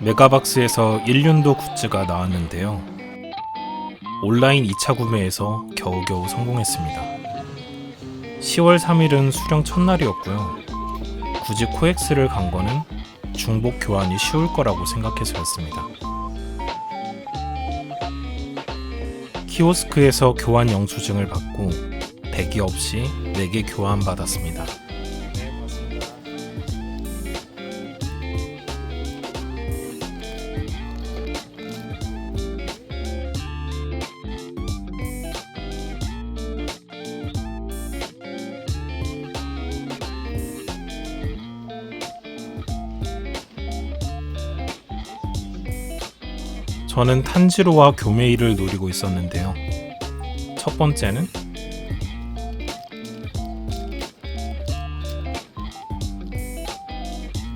메가박스에서 1년도 굿즈가 나왔는데요. 온라인 2차 구매에서 겨우겨우 성공했습니다. 10월 3일은 수령 첫날이었고요. 굳이 코엑스를 간 거는 중복 교환이 쉬울 거라고 생각해서였습니다. 키오스크에서 교환 영수증을 받고 대기 없이 4개 교환 받았습니다. 저는 탄지로와 교메이를 노리고 있었는데요. 첫 번째는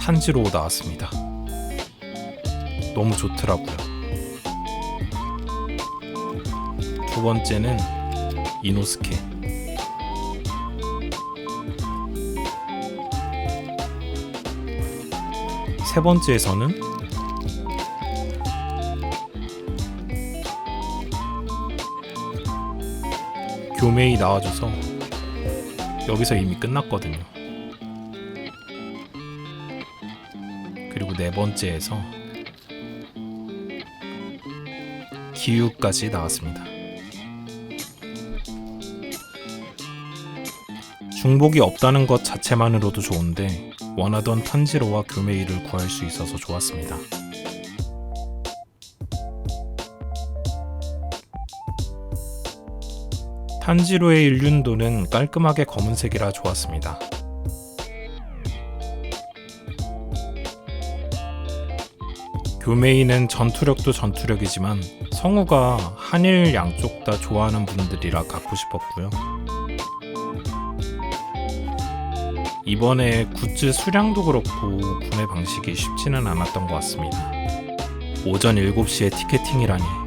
탄지로 나왔습니다. 너무 좋더라고요. 두 번째는 이노스케. 세 번째에서는 교메이 나와줘서 여기서 이미 끝났거든요. 그리고 네 번째에서 기우까지 나왔습니다. 중복이 없다는 것 자체만으로도 좋은데 원하던 탄지로와 교메이를 구할 수 있어서 좋았습니다. 탄지로의 일륜도는 깔끔하게 검은색이라 좋았습니다. 교메이는 전투력도 전투력이지만 성우가 한일 양쪽 다 좋아하는 분들이라 갖고 싶었고요. 이번에 굿즈 수량도 그렇고 구매 방식이 쉽지는 않았던 것 같습니다. 오전 7시에 티켓팅이라니.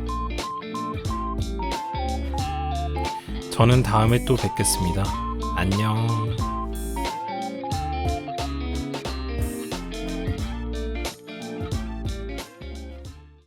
저는 다음에 또 뵙겠습니다. 안녕.